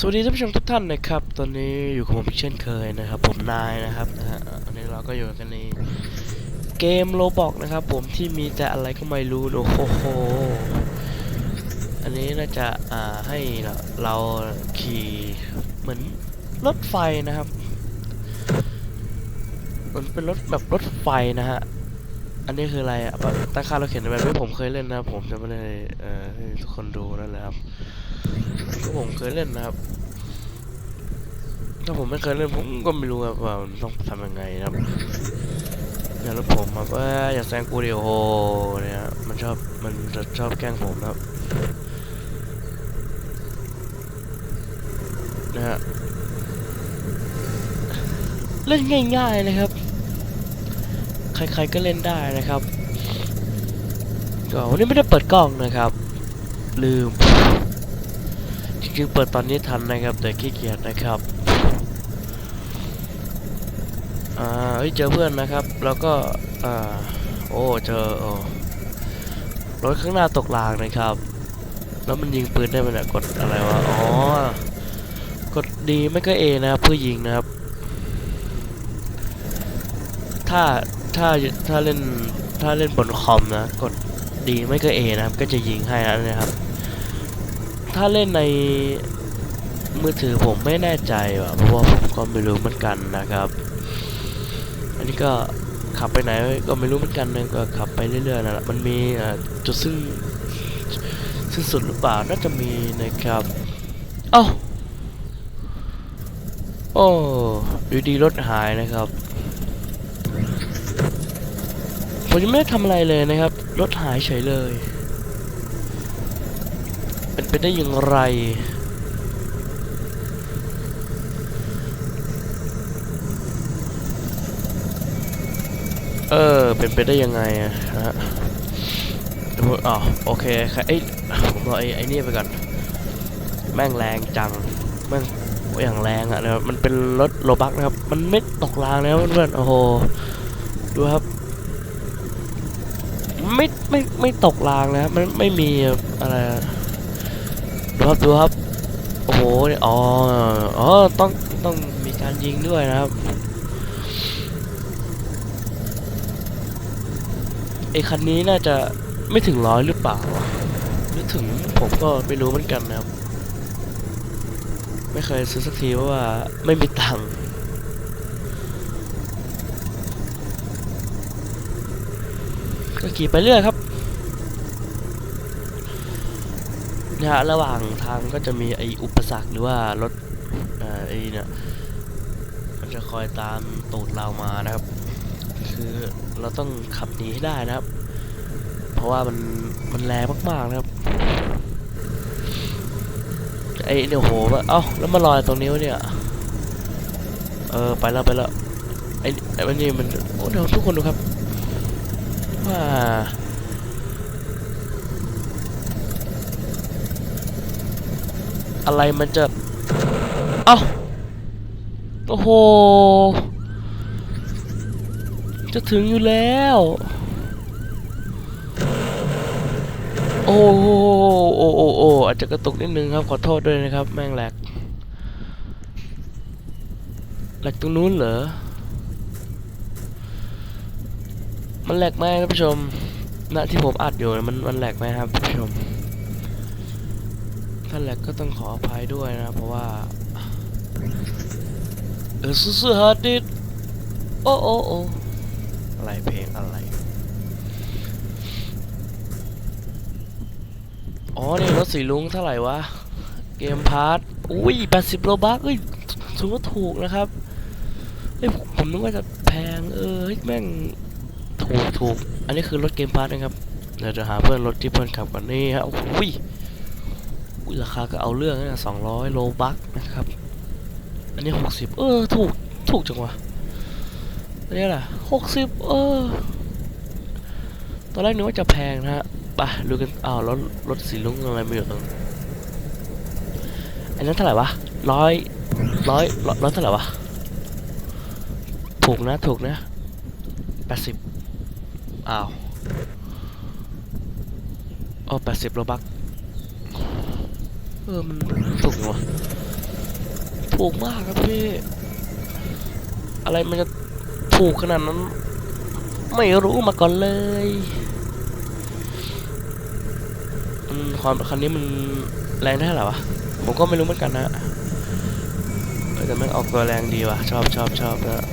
สวัสดีท่านผู้ชมทุกท่านนะครับ ตอนนี้อยู่กับผมเช่นเคยนะครับ ผมนายนะครับนะฮะอันนี้เราก็อยู่กันในเกมโลบอกนะครับ ผมที่มีแต่อะไรก็ไม่รู้โอ้โหอันนี้น่าจะอ่าให้เราขี่เหมือนรถไฟนะครับ มันเป็นรถแบบรถไฟนะฮะอันนี้คืออะไรอะตั้งค่าเราเขียนแบบที่ผมเคยเล่นนะครับผมจะไม่ได้เอ่อให้ทุกคนดูนั่นแหละครับ ก็ผมเคยเล่นนะครับ ถ้าผมไม่เคยเล่นผมก็ไม่รู้ครับว่ามันต้องทำยังไงนะครับอย่างรถผมแบบว่าอย่าแซงกูเดียวโหเนี่ยมันชอบมันจะชอบแกล้งผมนะครับนะฮะเล่นง่ายๆนะครับ ใครๆก็เล่นได้นะครับก็วันนี้ไม่ได้เปิดกล้องนะครับ ลืม ริงๆเปิดตอนนี้ทันนะครับ แต่ขี้เกียจนะครับอ่าเฮ้ยเจอเพื่อนนะครับ แล้วก็อ่าโอ้เจอโอ้รถข้างหน้าตกรางนะครับ แล้วมันยิงปืนได้ไหมเนี่ยกดอะไรวะอ๋อกดดีไม่ก็เอนะครับเพื่อยิงนะครับ ถ้าถ้าถ้าเล่นถ้าเล่นบนคอมนะ กดดีไม่ก็เอนะครับ ก็จะยิงให้นะครับ ถ้าเล่นในมือถือผมไม่แน่ใจว่ะเพราะว่าผมก็ไม่รู้เหมือนกันนะครับ อันนี้ก็ขับไปไหนก็ไม่รู้เหมือนกันนะก็ขับไปเรื่อยๆนะมันมีจุดซึ่งสิ้นสุดหรือเปล่าน่าจะมีนะครับ เอ้าโอ้อยู่ดีรถหายนะครับผมยังไม่ได้ทำอะไรเลยนะครับ รถหายเฉยเลย เป็นไปได้อย่างไร เออ เป็นไปได้ยังไงอะฮะเดี๋ยวผมอ๋อโอเคค่ะเอ้ยผมรอไอ้ไอ้นี่ไปก่อน แม่งแรงจัง แม่งอย่างแรงอะนะครับมันเป็นรถโลบักนะครับ มันไม่ตกรางนะเพื่อนๆโอ้โห ดูครับ ไม่ไม่ไม่ตกรางนะ มันไม่มีอะไร ดูครับดูครับ โอ้โหอ๋ออ๋อต้องต้องมีการยิงด้วยนะครับไอคันนี้น่าจะไม่ถึงร้อยหรือเปล่าหรือถึงผมก็ไม่รู้เหมือนกันนะครับ ไม่เคยซื้อสักทีเพราะว่าไม่มีตังค์ก็ขี่ไปเรื่อยครับ นะฮะระหว่างทางก็จะมีไออุปสรรคหรือว่ารถไอเนี่ยมันจะคอยตามตูดเรามานะครับ คือเราต้องขับหนีให้ได้นะครับ เพราะว่ามันมันแรงมากๆนะครับไอเนี่ยวโหแบบเอ้าแล้วมาลอยตรงนิ้วเนี่ยเออไปแล้วไปแล้วไอ้ไอ้วันนี้มันโอ้เดี๋ยวทุกคนดูครับว่า อะไรมันจะ เอ้า โอ้โห จะถึงอยู่แล้ว โอ้โหโอ้โอ้โอ้อาจจะกระตุกนิดนึงครับ ขอโทษด้วยนะครับ แม่งแหลกแหลกตรงนู้นเหรอ มันแหลกไหมท่านผู้ชมณที่ผมอัดอยู่มันมันแหลกไหมครับท่านผู้ชม ถ้าแหลกก็ต้องขออภัยด้วยนะ เพราะว่า เออสู้ๆฮาร์ดดิสโอ้โอ้โอ้อะไรเพลงอะไร อ๋อนี่รถสีลุงเท่าไหร่วะ เกมพาร์ทอุ้ย80โลบักเอ้ยถือว่าถูกนะครับเอ้ยผมนึกว่าจะแพงเออเฮ้ยแม่งถูกถูกอันนี้คือรถเกมพาร์ทนะครับเดี๋ยวจะหาเพื่อนรถที่เพื่อนขับก่อนนี่ฮะอุ้ย ราคาก็เอาเรื่องนะสองร้อยโลบักนะครับ อันนี้หกสิบเออ ถูก ถูกจังวะอันนี้แหละหกสิบเออ ตอนแรกนึกว่าจะแพงนะฮะไปดูกันอ้าวรถรถสีลุงอะไรไม่อยู่ตรงนั้อันนั้นเท่าไหร่วะร้อยร้อยร้อยเท่าไหร่วะ ถูกนะ ถูกนะแปดสิบอ้าวอ๋อแปดสิบโลบัก เออ มันถูกวะถูกมากครับพี่ อะไรมันจะถูกขนาดนั้น ไม่รู้มาก่อนเลยความคันนี้มันแรงได้หร่วะ ผมก็ไม่รู้เหมือนกันนะแต่แม่งออกตัวแรงดีว่ะ ชอบชอบชอบนะ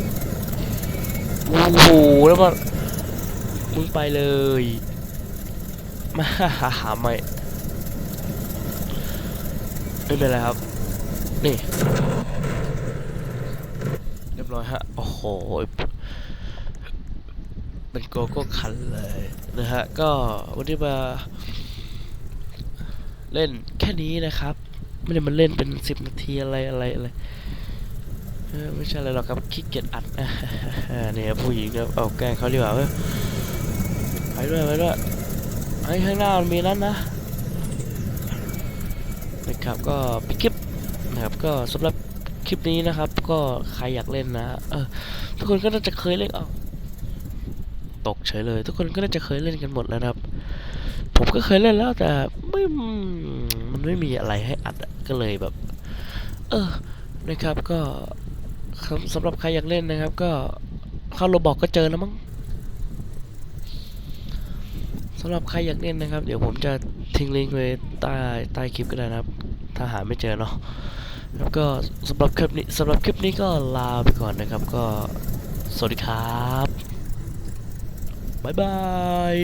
โอ้โหแล้วมันมึงไปเลย มาหาหาไม่ ไม่เป็นไรครับ นี่ เรียบร้อยฮะ โอ้โห เป็นโกโก้คันเลยนะฮะ ก็วันนี้มา เล่นแค่นี้นะครับ ไม่ได้มาเล่นเป็นสิบนาทีอะไรอะไรอะไรเออไม่ใช่อะไรหรอกครับขี้เกียจอัดเนี่ยผู้หญิงเนี่ยเอาแกล้งเขาดีกว่าเว้ยไปด้วยไปด้วยไอ้ข้างหน้ามันมีนั่นนะ นะครับก็ปิดคลิปนะครับก็สำหรับคลิปนี้นะครับ ก็ใครอยากเล่นนะเออทุกคนก็น่าจะเคยเล่นเอาตกเฉยเลย ทุกคนก็น่าจะเคยเล่นกันหมดแล้วนะครับ ผมก็เคยเล่นแล้วแต่ไม่มันไม่มีอะไรให้อัดก็เลยแบบ เออนะครับก็สำสำหรับใครอยากเล่นนะครับ ก็เข้าโรบอกก็เจอแล้วมั้งสำหรับใครอยากเล่นนะครับ เดี๋ยวผมจะ ทิ้งลิงก์ไว้ใต้ใต้คลิปก็ได้นะครับ ถ้าหาไม่เจอเนาะแล้วก็สำหรับคลิปนี้สำหรับคลิปนี้ก็ลาไปก่อนนะครับ ก็สวัสดีครับ บ๊ายบาย